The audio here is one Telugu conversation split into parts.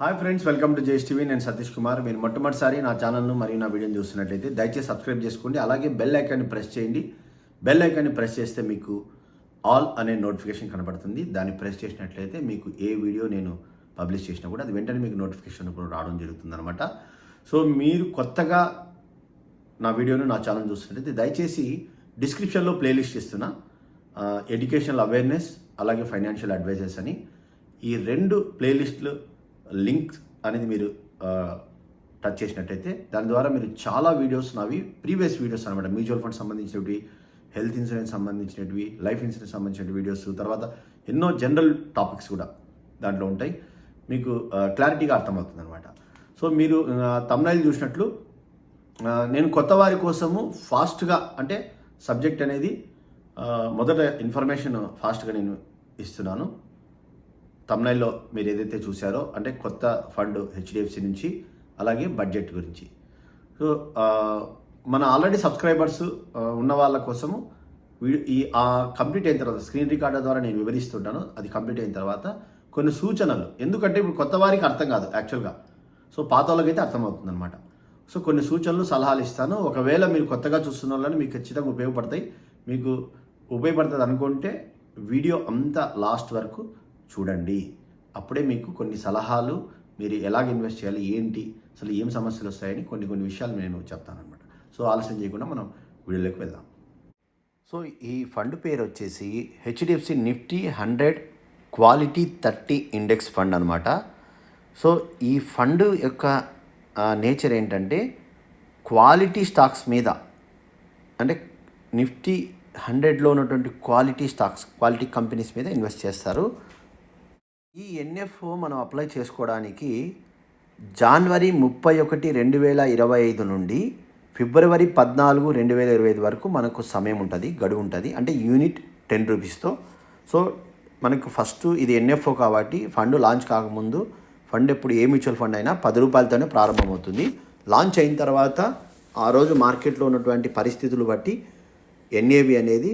Hi friends welcome to JS TV నేను సతీష్ కుమార్. మీరు మొట్టమొదటిసారి నా ఛానల్ను మరియు నా వీడియోని చూస్తున్నట్లయితే దయచేసి సబ్స్క్రైబ్ చేసుకోండి. అలాగే బెల్ ఐకాన్ని ప్రెస్ చేయండి. బెల్ ఐకాన్ని ప్రెస్ చేస్తే మీకు ఆల్ అనే నోటిఫికేషన్ కనబడుతుంది. దాన్ని ప్రెస్ చేసినట్లయితే మీకు ఏ వీడియో నేను పబ్లిష్ చేసినా కూడా అది వెంటనే మీకు నోటిఫికేషన్ కూడా రావడం జరుగుతుంది అనమాట సో మీరు కొత్తగా నా వీడియోను నా ఛానల్ చూస్తున్నట్లయితే దయచేసి డిస్క్రిప్షన్లో ప్లేలిస్ట్ ఇస్తున్నా ఎడ్యుకేషనల్ అవేర్నెస్ అలాగే ఫైనాన్షియల్ అడ్వైజర్స్ అని. ఈ రెండు ప్లేలిస్ట్లు లింక్ అనేది మీరు టచ్ చేసినట్టయితే దాని ద్వారా మీరు చాలా వీడియోస్ నావి ప్రీవియస్ వీడియోస్ అనమాట మ్యూచువల్ ఫండ్ సంబంధించినవి హెల్త్ ఇన్సూరెన్స్ సంబంధించినవి లైఫ్ ఇన్సూరెన్స్ సంబంధించిన వీడియోస్ తర్వాత ఎన్నో జనరల్ టాపిక్స్ కూడా దాంట్లో ఉంటాయి. మీకు క్లారిటీగా అర్థమవుతుంది అనమాట సో మీరు తమ్నైల్ చూసినట్లు నేను కొత్త వారి కోసము ఫాస్ట్గా అంటే సబ్జెక్ట్ అనేది మొదట ఇన్ఫర్మేషన్ ఫాస్ట్గా నేను ఇస్తున్నాను. తమ్నైల్లో మీరు ఏదైతే చూసారో అంటే కొత్త ఫండ్ హెచ్డిఎఫ్సి నుంచి అలాగే బడ్జెట్ గురించి. సో మన ఆల్రెడీ సబ్స్క్రైబర్స్ ఉన్న వాళ్ళ కోసము ఈ ఆ కంప్లీట్ అయిన తర్వాత స్క్రీన్ రికార్డర్ ద్వారా నేను వివరిస్తుంటాను. అది కంప్లీట్ అయిన తర్వాత కొన్ని సూచనలు. ఎందుకంటే ఇప్పుడు కొత్త వారికి అర్థం కాదు యాక్చువల్గా సో పాత వాళ్ళకైతే అర్థమవుతుంది అనమాట సో కొన్ని సూచనలు సలహాలు ఇస్తాను. ఒకవేళ మీరు కొత్తగా చూస్తున్న వాళ్ళని మీకు ఖచ్చితంగా ఉపయోగపడతాయి. మీకు ఉపయోగపడుతుంది అనుకుంటే వీడియో అంతా లాస్ట్ వరకు చూడండి. అప్పుడే మీకు కొన్ని సలహాలు మీరు ఎలాగ ఇన్వెస్ట్ చేయాలి ఏంటి అసలు ఏం సమస్యలు వస్తాయని కొన్ని కొన్ని విషయాలు నేను చెప్తానమాట సో ఆలస్యం చేయకుండా మనం వీడియోలోకి వెళ్దాం. సో ఈ ఫండ్ పేరు వచ్చేసి HDFC Nifty hundred quality thirty index fund అనమాట సో ఈ ఫండ్ యొక్క నేచర్ ఏంటంటే క్వాలిటీ స్టాక్స్ మీద అంటే నిఫ్టీ హండ్రెడ్లో ఉన్నటువంటి క్వాలిటీ స్టాక్స్ క్వాలిటీ కంపెనీస్ మీద ఇన్వెస్ట్ చేస్తారు. ఈ ఎన్ఎఫ్ఓ మనం అప్లై చేసుకోవడానికి జనవరి ముప్పై ఒకటి రెండు వేల ఇరవై ఐదు నుండి ఫిబ్రవరి పద్నాలుగు రెండు వేల ఇరవై ఐదు వరకు మనకు సమయం ఉంటుంది గడువు ఉంటుంది. అంటే యూనిట్ టెన్ రూపీస్తో. సో మనకు ఫస్ట్ ఇది ఎన్ఎఫ్ఓ కాబట్టి ఫండ్ లాంచ్ కాకముందు ఫండ్ ఎప్పుడు ఏ మ్యూచువల్ ఫండ్ అయినా పది రూపాయలతోనే ప్రారంభమవుతుంది. లాంచ్ అయిన తర్వాత ఆ రోజు మార్కెట్లో ఉన్నటువంటి పరిస్థితులు బట్టి ఎన్ఏవి అనేది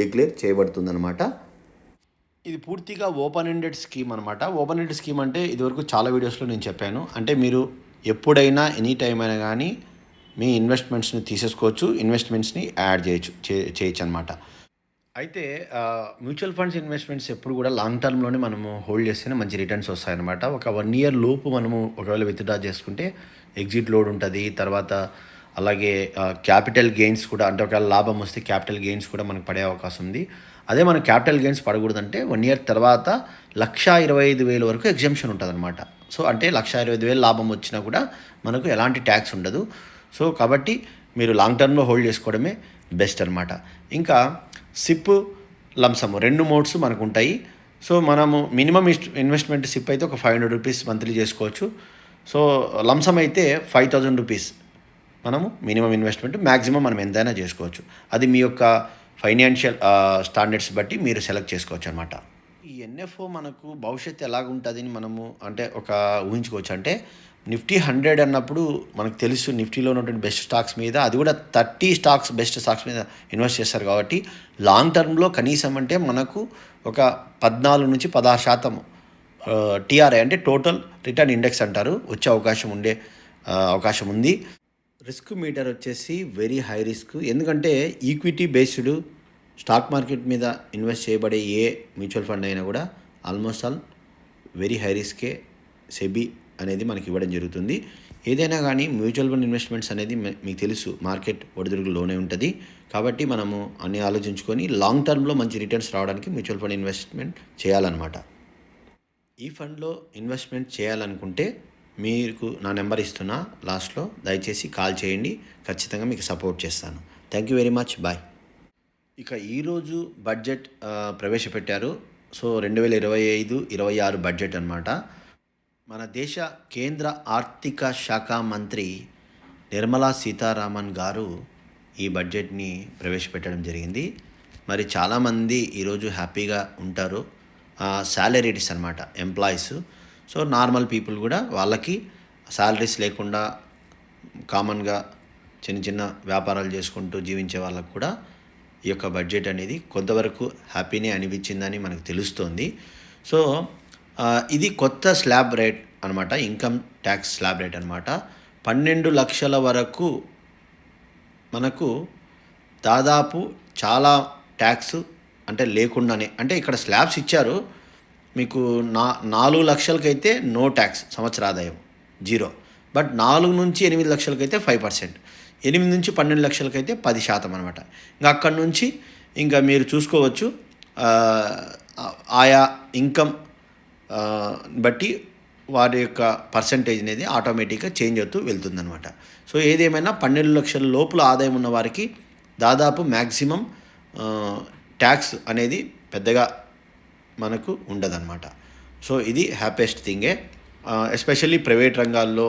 డిక్లేర్ చేయబడుతుందన్నమాట. ఇది పూర్తిగా ఓపెన్ ఎండెడ్ స్కీమ్ అనమాట ఓపెన్ ఎండెడ్ స్కీమ్ అంటే ఇదివరకు చాలా వీడియోస్లో నేను చెప్పాను. అంటే మీరు ఎప్పుడైనా ఎనీ టైం అయినా కానీ మీ ఇన్వెస్ట్మెంట్స్ని తీసేసుకోవచ్చు ఇన్వెస్ట్మెంట్స్ని యాడ్ చేయొచ్చు చే- చేయొచ్చు అనమాట అయితే మ్యూచువల్ ఫండ్స్ ఇన్వెస్ట్మెంట్స్ ఎప్పుడు కూడా లాంగ్ టర్మ్లోనే మనము హోల్డ్ చేస్తేనే మంచి రిటర్న్స్ వస్తాయన్నమాట. ఒక వన్ ఇయర్ లోపు మనము ఒకవేళ విత్డ్రా చేసుకుంటే ఎగ్జిట్ లోడ్ ఉంటుంది. తర్వాత అలాగే క్యాపిటల్ గెయిన్స్ కూడా అంటే ఒకవేళ లాభం వస్తే క్యాపిటల్ గెయిన్స్ కూడా మనకు పడే అవకాశం ఉంది. అదే మనం క్యాపిటల్ గెయిన్స్ పడకూడదంటే వన్ ఇయర్ తర్వాత లక్ష ఇరవై ఐదు వేల వరకు ఎగ్జామ్షన్ ఉంటుంది అనమాట సో అంటే లక్ష ఇరవై ఐదు వేలు లాభం వచ్చినా కూడా మనకు ఎలాంటి ట్యాక్స్ ఉండదు. సో కాబట్టి మీరు లాంగ్ టర్మ్లో హోల్డ్ చేసుకోవడమే బెస్ట్ అనమాట ఇంకా సిప్ లంసమ్ రెండు మోడ్స్ మనకు ఉంటాయి సో మనము మినిమం ఇన్వెస్ట్మెంట్ సిప్ అయితే ఒక ఫైవ్ హండ్రెడ్ రూపీస్ మంత్లీ చేసుకోవచ్చు. సో లంసమ్ అయితే ఫైవ్ థౌజండ్ రూపీస్ మనము మినిమం ఇన్వెస్ట్మెంట్ మ్యాక్సిమం మనం ఎంతైనా చేసుకోవచ్చు. అది మీ యొక్క ఫైనాన్షియల్ స్టాండర్డ్స్ బట్టి మీరు సెలెక్ట్ చేసుకోవచ్చు అనమాట ఈ ఎన్ఎఫ్ఓ మనకు భవిష్యత్తు ఎలాగుంటుందని మనము అంటే ఒక ఊహించుకోవచ్చు. అంటే నిఫ్టీ హండ్రెడ్ అన్నప్పుడు మనకు తెలుసు నిఫ్టీలో ఉన్నటువంటి బెస్ట్ స్టాక్స్ మీద అది కూడా థర్టీ స్టాక్స్ బెస్ట్ స్టాక్స్ మీద ఇన్వెస్ట్ చేస్తారు కాబట్టి లాంగ్ టర్మ్లో కనీసం అంటే మనకు ఒక పద్నాలుగు నుంచి పదహారు శాతం టీఆర్ఐ అంటే టోటల్ రిటర్న్ ఇండెక్స్ అంటారు. వచ్చే అవకాశం ఉండే అవకాశం ఉంది. రిస్క్ మీటర్ వచ్చేసి వెరీ హై రిస్క్. ఎందుకంటే ఈక్విటీ బేస్డ్ స్టాక్ మార్కెట్ మీద ఇన్వెస్ట్ చేయబడే ఏ మ్యూచువల్ ఫండ్ అయినా కూడా ఆల్మోస్ట్ ఆల్ వెరీ హై రిస్కే సెబీ అనేది మనకి ఇవ్వడం జరుగుతుంది. ఏదైనా కానీ మ్యూచువల్ ఫండ్ ఇన్వెస్ట్మెంట్స్ అనేది మీకు తెలుసు మార్కెట్ ఒడిదుడుకులోనే ఉంటుంది. కాబట్టి మనము అన్ని ఆలోచించుకొని లాంగ్ టర్మ్లో మంచి రిటర్న్స్ రావడానికి మ్యూచువల్ ఫండ్ ఇన్వెస్ట్మెంట్ చేయాలన్నమాట. ఈ ఫండ్లో ఇన్వెస్ట్మెంట్ చేయాలనుకుంటే మీకు నా నెంబర్ ఇస్తున్నా లాస్ట్లో దయచేసి కాల్ చేయండి ఖచ్చితంగా మీకు సపోర్ట్ చేస్తాను. Thank you very much bye ఇక ఈరోజు బడ్జెట్ ప్రవేశపెట్టారు. సో రెండు వేల ఇరవై ఐదు ఇరవై ఆరు బడ్జెట్ అనమాట మన దేశ కేంద్ర ఆర్థిక శాఖ మంత్రి నిర్మలా సీతారామన్ గారు ఈ బడ్జెట్ని ప్రవేశపెట్టడం జరిగింది. మరి చాలామంది ఈరోజు హ్యాపీగా ఉంటారు. శాలరీస్ అనమాట ఎంప్లాయీస్. సో నార్మల్ పీపుల్ కూడా వాళ్ళకి శాలరీస్ లేకుండా కామన్గా చిన్న చిన్న వ్యాపారాలు చేసుకుంటూ జీవించే వాళ్ళకు కూడా ఈ యొక్క బడ్జెట్ అనేది కొంతవరకు హ్యాపీనే అనిపించిందని మనకు తెలుస్తోంది. సో ఇది కొత్త స్లాబ్ రేట్ అనమాట ఇన్కమ్ ట్యాక్స్ స్లాబ్ రేట్ అనమాట పన్నెండు లక్షల వరకు మనకు దాదాపు చాలా ట్యాక్స్ అంటే లేకుండానే అంటే ఇక్కడ స్లాబ్స్ ఇచ్చారు మీకు నా నాలుగు లక్షలకైతే నో ట్యాక్స్ సంవత్సర ఆదాయం జీరో. బట్ నాలుగు నుంచి ఎనిమిది లక్షలకైతే ఫైవ్ పర్సెంట్ ఎనిమిది నుంచి పన్నెండు లక్షలకైతే పది శాతం అనమాట ఇంకా అక్కడి నుంచి ఇంకా మీరు చూసుకోవచ్చు ఆయా ఇన్కమ్ బట్టి వారి యొక్క పర్సంటేజ్ అనేది ఆటోమేటిక్గా చేంజ్ అవుతూ వెళ్తుందనమాట సో ఏదేమైనా పన్నెండు లక్షల లోపల ఆదాయం ఉన్న వారికి దాదాపు మ్యాక్సిమం ట్యాక్స్ అనేది పెద్దగా మనకు ఉండదన్నమాట. సో ఇది హ్యాపీయెస్ట్ థింగే ఎస్పెషల్లీ ప్రైవేట్ రంగాల్లో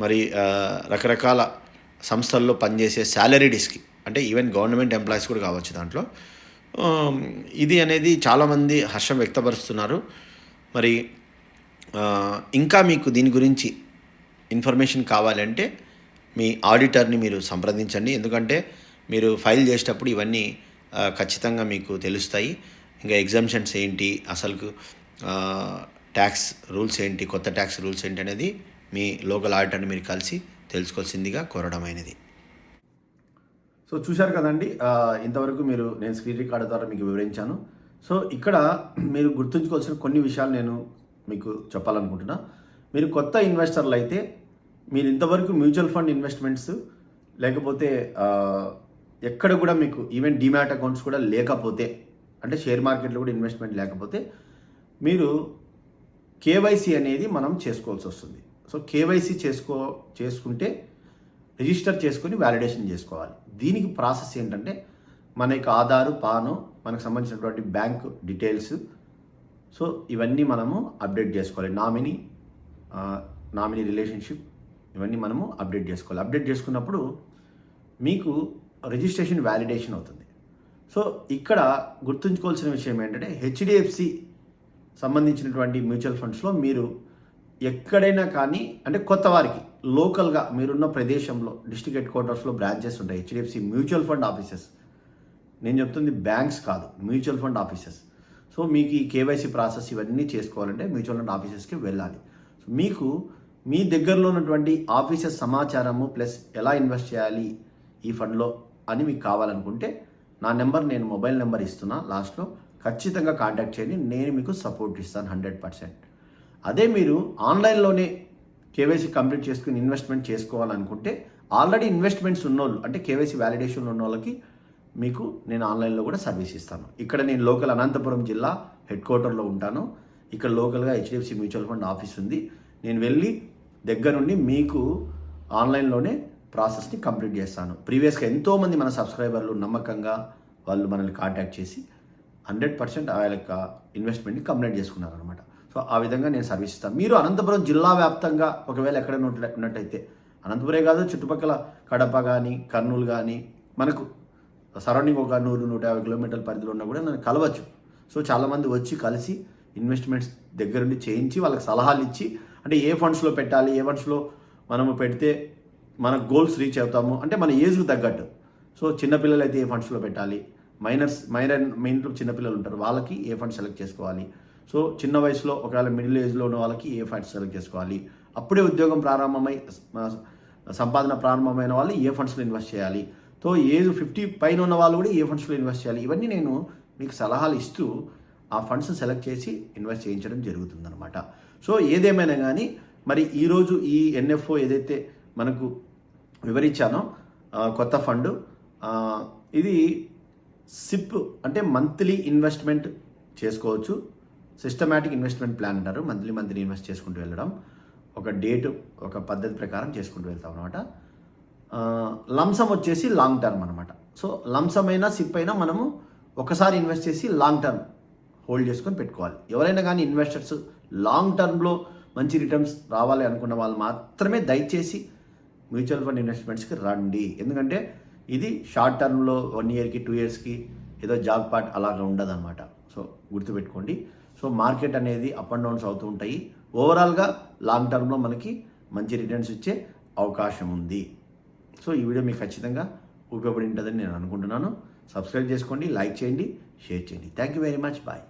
మరి రకరకాల సంస్థల్లో పనిచేసే శాలరీస్కి అంటే ఈవెన్ గవర్నమెంట్ ఎంప్లాయీస్ కూడా కావచ్చు దాంట్లో. ఇది అనేది చాలామంది హర్షం వ్యక్తపరుస్తున్నారు. మరి ఇంకా మీకు దీని గురించి ఇన్ఫర్మేషన్ కావాలంటే మీ ఆడిటర్ని మీరు సంప్రదించండి. ఎందుకంటే మీరు ఫైల్ చేసేటప్పుడు ఇవన్నీ ఖచ్చితంగా మీకు తెలుస్తాయి. ఇంకా ఎగ్జామ్షన్స్ ఏంటి? అసలు ట్యాక్స్ రూల్స్ ఏంటి? కొత్త ట్యాక్స్ రూల్స్ ఏంటి అనేది మీ లోకల్ ఆడిటర్ని మీరు కలిసి తెలుసుకోవాల్సిందిగా కోరడమైనది సో చూశారు కదండి ఇంతవరకు మీరు నేను స్క్రీన్ రికార్డు ద్వారా మీకు వివరించాను. సో ఇక్కడ మీరు గుర్తుంచుకోవాల్సిన కొన్ని విషయాలు నేను మీకు చెప్పాలనుకుంటున్నా. మీరు కొత్త ఇన్వెస్టర్లు అయితే మీరు ఇంతవరకు మ్యూచువల్ ఫండ్ ఇన్వెస్ట్మెంట్స్ లేకపోతే ఎక్కడ కూడా మీకు ఈవెన్ డిమాట్ అకౌంట్స్ కూడా లేకపోతే అంటే షేర్ మార్కెట్లో కూడా ఇన్వెస్ట్మెంట్ లేకపోతే మీరు కేవైసీ అనేది మనం చేసుకోవాల్సి వస్తుంది. సో కేవైసీ చేసుకో చేసుకుంటే రిజిస్టర్ చేసుకుని వ్యాలిడేషన్ చేసుకోవాలి. దీనికి ప్రాసెస్ ఏంటంటే మన యొక్క ఆధారు పాను మనకు సంబంధించినటువంటి బ్యాంక్ డీటెయిల్స్. సో ఇవన్నీ మనము అప్డేట్ చేసుకోవాలి. నామినీ నామినీ రిలేషన్షిప్ ఇవన్నీ మనము అప్డేట్ చేసుకోవాలి. అప్డేట్ చేసుకున్నప్పుడు మీకు రిజిస్ట్రేషన్ వ్యాలిడేషన్ అవుతుంది. సో ఇక్కడ గుర్తుంచుకోవాల్సిన విషయం ఏంటంటే హెచ్డిఎఫ్సి సంబంధించినటువంటి మ్యూచువల్ ఫండ్స్లో మీరు ఎక్కడైనా కానీ అంటే కొత్త వారికి లోకల్గా మీరున్న ప్రదేశంలో డిస్ట్రిక్ట్ హెడ్ క్వార్టర్స్లో బ్రాంచెస్ ఉంటాయి. HDFC mutual fund offices. నేను చెప్తుంది బ్యాంక్స్ కాదు మ్యూచువల్ ఫండ్ ఆఫీసెస్. సో మీకు ఈ కేవైసీ ప్రాసెస్ ఇవన్నీ చేసుకోవాలంటే మ్యూచువల్ ఫండ్ ఆఫీసెస్కి వెళ్ళాలి. సో మీకు మీ దగ్గరలో ఉన్నటువంటి ఆఫీసెస్ సమాచారము ప్లస్ ఎలా ఇన్వెస్ట్ చేయాలి ఈ ఫండ్లో అని మీకు కావాలనుకుంటే నా నెంబర్ నేను మొబైల్ నెంబర్ ఇస్తున్నా లాస్ట్లో ఖచ్చితంగా కాంటాక్ట్ చేయండి నేను మీకు సపోర్ట్ ఇస్తాను హండ్రెడ్ పర్సెంట్. అదే మీరు ఆన్లైన్లోనే కేవైసీ కంప్లీట్ చేసుకుని ఇన్వెస్ట్మెంట్ చేసుకోవాలనుకుంటే ఆల్రెడీ ఇన్వెస్ట్మెంట్స్ ఉన్నోళ్ళు అంటే కేవైసీ వ్యాలిడేషన్ ఉన్న వాళ్ళకి మీకు నేను ఆన్లైన్లో కూడా సర్వీస్ ఇస్తాను. ఇక్కడ నేను లోకల్ అనంతపురం జిల్లా హెడ్ క్వార్టర్లో ఉంటాను. ఇక్కడ లోకల్గా హెచ్డిఎఫ్సి మ్యూచువల్ ఫండ్ ఆఫీస్ ఉంది. నేను వెళ్ళి దగ్గరుండి మీకు ఆన్లైన్లోనే ప్రాసెస్ని కంప్లీట్ చేస్తాను. ప్రీవియస్గా ఎంతోమంది మన సబ్స్క్రైబర్లు నమ్మకంగా వాళ్ళు మనల్ని కాంటాక్ట్ చేసి హండ్రెడ్ పర్సెంట్ ఆ యొక్క ఇన్వెస్ట్మెంట్ని కంప్లీట్ చేసుకున్నారు అనమాట సో ఆ విధంగా నేను సర్వీస్ ఇస్తాను. మీరు అనంతపురం జిల్లా వ్యాప్తంగా ఒకవేళ ఎక్కడైనా ఉన్నట్టయితే అనంతపురే కాదు చుట్టుపక్కల కడప కానీ కర్నూలు కానీ మనకు సరౌండింగ్ ఒక నూరు నూట యాభై కిలోమీటర్ల పరిధిలో ఉన్నా కూడా నన్ను కలవచ్చు. సో చాలామంది వచ్చి కలిసి ఇన్వెస్ట్మెంట్స్ దగ్గరుండి చేయించి వాళ్ళకి సలహాలు ఇచ్చి అంటే ఏ ఫండ్స్లో పెట్టాలి ఏ ఫండ్స్లో మనము పెడితే మన గోల్స్ రీచ్ అవుతాము. అంటే మన ఏజ్కి తగ్గట్టు. సో చిన్నపిల్లలు అయితే ఏ ఫండ్స్లో పెట్టాలి? మైనర్స్ మైనర్ మెయిన్లో చిన్నపిల్లలు ఉంటారు. వాళ్ళకి ఏ ఫండ్ సెలెక్ట్ చేసుకోవాలి? సో చిన్న వయసులో ఒకవేళ మిడిల్ ఏజ్లో ఉన్న వాళ్ళకి ఏ ఫండ్స్ సెలెక్ట్ చేసుకోవాలి? అప్పుడే ఉద్యోగం ప్రారంభమై సంపాదన ప్రారంభమైన వాళ్ళు ఏ ఫండ్స్లో ఇన్వెస్ట్ చేయాలి? సో ఏజ్ ఫిఫ్టీ పైన ఉన్న వాళ్ళు కూడా ఏ ఫండ్స్లో ఇన్వెస్ట్ చేయాలి? ఇవన్నీ నేను మీకు సలహాలు ఇస్తూ ఆ ఫండ్స్ సెలెక్ట్ చేసి ఇన్వెస్ట్ చేయించడం జరుగుతుందన్నమాట. సో ఏదేమైనా కానీ మరి ఈరోజు ఈ ఎన్ఎఫ్ఓ ఏదైతే మనకు వివరించాను. కొత్త ఫండ్. ఇది సిప్ అంటే మంత్లీ ఇన్వెస్ట్మెంట్ చేసుకోవచ్చు. సిస్టమేటిక్ ఇన్వెస్ట్మెంట్ ప్లాన్ అంటారు. మంత్లీ మంత్లీ ఇన్వెస్ట్ చేసుకుంటూ వెళ్ళడం. ఒక డేట్ ఒక పద్ధతి ప్రకారం చేసుకుంటూ వెళ్తాం అనమాట లంసమ్ వచ్చేసి లాంగ్ టర్మ్ అనమాట సో లంసమ్ అయినా సిప్ అయినా మనము ఒకసారి ఇన్వెస్ట్ చేసి లాంగ్ టర్మ్ హోల్డ్ చేసుకొని పెట్టుకోవాలి. ఎవరైనా కానీ ఇన్వెస్టర్స్ లాంగ్ టర్మ్లో మంచి రిటర్న్స్ రావాలి అనుకున్న వాళ్ళు మాత్రమే దయచేసి మ్యూచువల్ ఫండ్ ఇన్వెస్ట్మెంట్స్కి రండి. ఎందుకంటే ఇది షార్ట్ టర్మ్లో వన్ ఇయర్కి టూ ఇయర్స్కి ఏదో జాబ్ పార్ట్ అలాగా ఉండదన్నమాట. సో గుర్తుపెట్టుకోండి. సో మార్కెట్ అనేది అప్ అండ్ డౌన్స్ అవుతూ ఉంటాయి. ఓవరాల్గా లాంగ్ టర్మ్లో మనకి మంచి రిటర్న్స్ ఇచ్చే అవకాశం ఉంది. సో ఈ వీడియో మీకు ఖచ్చితంగా ఉపయోగపడి ఉంటుందని నేను అనుకుంటున్నాను. సబ్స్క్రైబ్ చేసుకోండి లైక్ చేయండి షేర్ చేయండి. Thank you very much bye